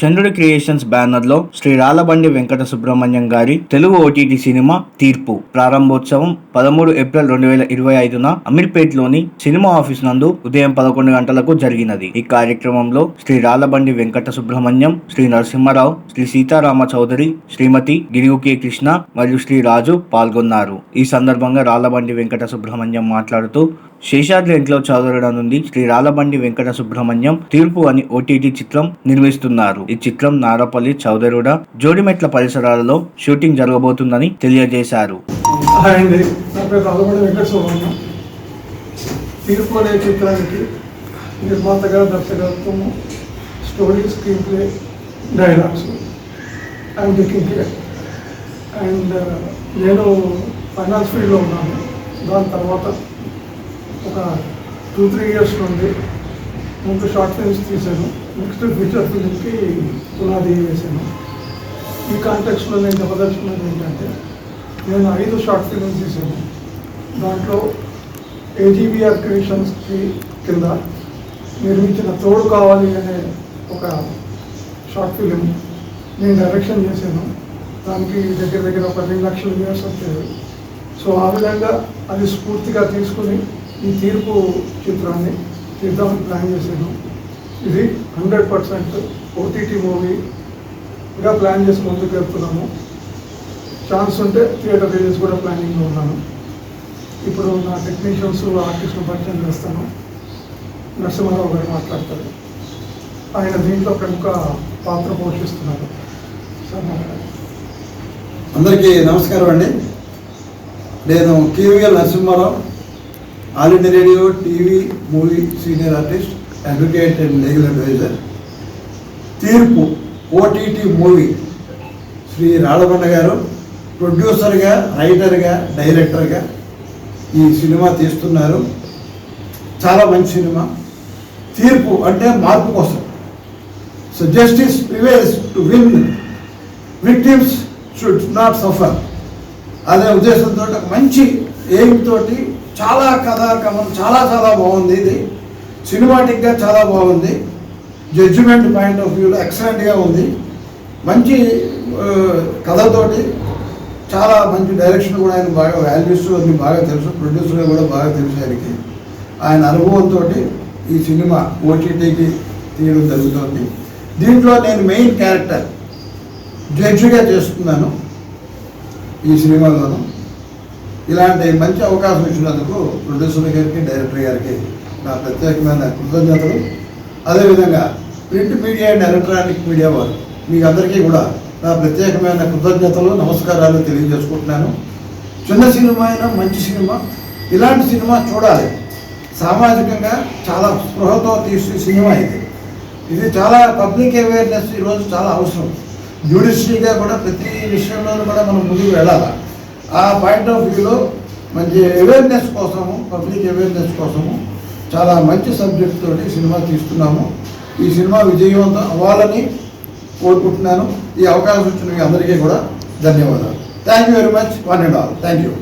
చంద్రుడి క్రియేషన్స్ బ్యానర్లో శ్రీ రాలబండి వెంకట సుబ్రహ్మణ్యం గారి తెలుగు ఓటీటీ సినిమా తీర్పు. ప్రారంభోత్సవం పదమూడు ఏప్రిల్ రెండు వేల ఇరవై ఐదున అమీర్పేట్లోని సినిమా ఆఫీస్ నందు ఉదయం పదకొండు గంటలకు జరిగినది. ఈ కార్యక్రమంలో శ్రీ రాలబండి వెంకట సుబ్రహ్మణ్యం శ్రీ నరసింహారావు శ్రీ సీతారామ చౌదరి శ్రీమతి గిరివుకే కృష్ణ మరియు శ్రీ రాజు పాల్గొన్నారు. ఈ సందర్భంగా రాలబండి వెంకట సుబ్రహ్మణ్యం మాట్లాడుతూ శేషాద్రి ఇంట్లో చౌదరడ నుండి శ్రీ రాలబండి వెంకట సుబ్రహ్మణ్యం తీర్పు అని ఓటీటీ చిత్రం నిర్మిస్తున్నారు. ఈ చిత్రం నారపల్లి చౌదరుడ జోడిమెట్ల పరిసరాలలో షూటింగ్ జరగబోతుందని తెలియజేశారు. తీర్పు అనే చిత్రానికి నిర్మాతగా దర్శకత్వము story screenplay dialogues and taking and నేను ఫైనాన్స్ ఫీల్డ్లో ఉన్నాను. దాని తర్వాత ఒక టూ త్రీ ఇయర్స్ నుండి ముందు షార్ట్ ఫిల్మ్స్ తీశాను. నెక్స్ట్ ఫీచర్ ఫిల్మ్కి పునాది వేశాను. ఈ కాంటెక్స్లో నేను చెప్పదలుచుకున్నది ఏంటంటే నేను ఐదు షార్ట్ ఫిల్మ్స్ తీశాను. దాంట్లో ఏజీబీఆర్ క్రియేషన్స్కి కింద నిర్మించిన తోడు కావాలి అనే ఒక షార్ట్ ఫిలిం నేను డైరెక్షన్ చేశాను. దానికి దగ్గర దగ్గర ఒక రెండు లక్షల వ్యూస్ వచ్చాయి సో ఆ విధంగా అది స్ఫూర్తిగా తీసుకుని ఈ తీర్పు చిత్రాన్ని తీద్దామని ప్లాన్ చేశాను. ఇది హండ్రెడ్ పర్సెంట్ ఓటీటీ మూవీగా ప్లాన్ చేసి ముందుకు వెళ్తున్నాము. ఛాన్స్ ఉంటే థియేటర్ రిలీజ్ కూడా ప్లానింగ్లో ఉన్నాను. ఇప్పుడు నా టెక్నీషియన్స్ ఆర్టిస్ట్ను పరిచయం చేస్తాను. నరసింహారావు గారు మాట్లాడతారు. ఆయన దీంట్లో ప్రముఖ పాత్ర పోషిస్తున్నారు. అందరికీ నమస్కారం అండి. నేను KVL Narasimha Rao All India Radio TV movie senior artist advocate and legal adviser. Teerpu OTT movie. Shri Rallabanda గారు ప్రొడ్యూసర్గా రైటర్గా డైరెక్టర్గా ఈ సినిమా తీస్తున్నారు. చాలా మంచి సినిమా. తీర్పు అంటే మార్పు కోసం. So justice prevails to win victims should not suffer అనే ఉద్దేశంతో మంచి ఎయిమ్ తోటి చాలా కథాకమం చాలా చాలా బాగుంది ఇది. సినిమాటిక్గా చాలా బాగుంది. జడ్జిమెంట్ పాయింట్ ఆఫ్ వ్యూలో ఎక్సలెంట్గా ఉంది. మంచి కథతోటి చాలా మంచి డైరెక్షన్ కూడా ఆయన బాగా వాల్యూస్ అన్ని బాగా తెలుసు. ప్రొడ్యూసర్ కూడా బాగా తెలుసు ఆయనకి. ఆయన అనుభవంతో ఈ సినిమా ఓటీటీకి తీయడం జరుగుతుంది. దీంట్లో నేను మెయిన్ క్యారెక్టర్ జడ్జిగా చేస్తున్నాను ఈ సినిమాలోను. ఇలాంటి మంచి అవకాశం ఇచ్చినందుకు ప్రొడ్యూసర్ గారికి డైరెక్టర్ గారికి నా ప్రత్యేకమైన కృతజ్ఞతలు. అదేవిధంగా print media and electronic media వారు మీకు అందరికీ కూడా నా ప్రత్యేకమైన కృతజ్ఞతలు నమస్కారాలు తెలియజేసుకుంటున్నాను. చిన్న సినిమా అయినా మంచి సినిమా ఇలాంటి సినిమా చూడాలి. సామాజికంగా చాలా స్పృహతో తీసే సినిమా ఇది. ఇది చాలా పబ్లిక్ అవేర్నెస్ ఈరోజు చాలా అవసరం. జ్యుడిషియరీగా కూడా ప్రతి విషయంలోనూ కూడా మనం ముందుకు వెళ్ళాలి? ఆ పాయింట్ ఆఫ్ వ్యూలో మంచి అవేర్నెస్ కోసము పబ్లిక్ అవేర్నెస్ కోసము చాలా మంచి సబ్జెక్ట్ తోటి సినిమా తీస్తున్నాము. ఈ సినిమా విజయవంతం అవ్వాలని కోరుకుంటున్నాను. ఈ అవకాశం ఇచ్చిన మీ అందరికీ కూడా ధన్యవాదాలు. Thank you very much one and all thank you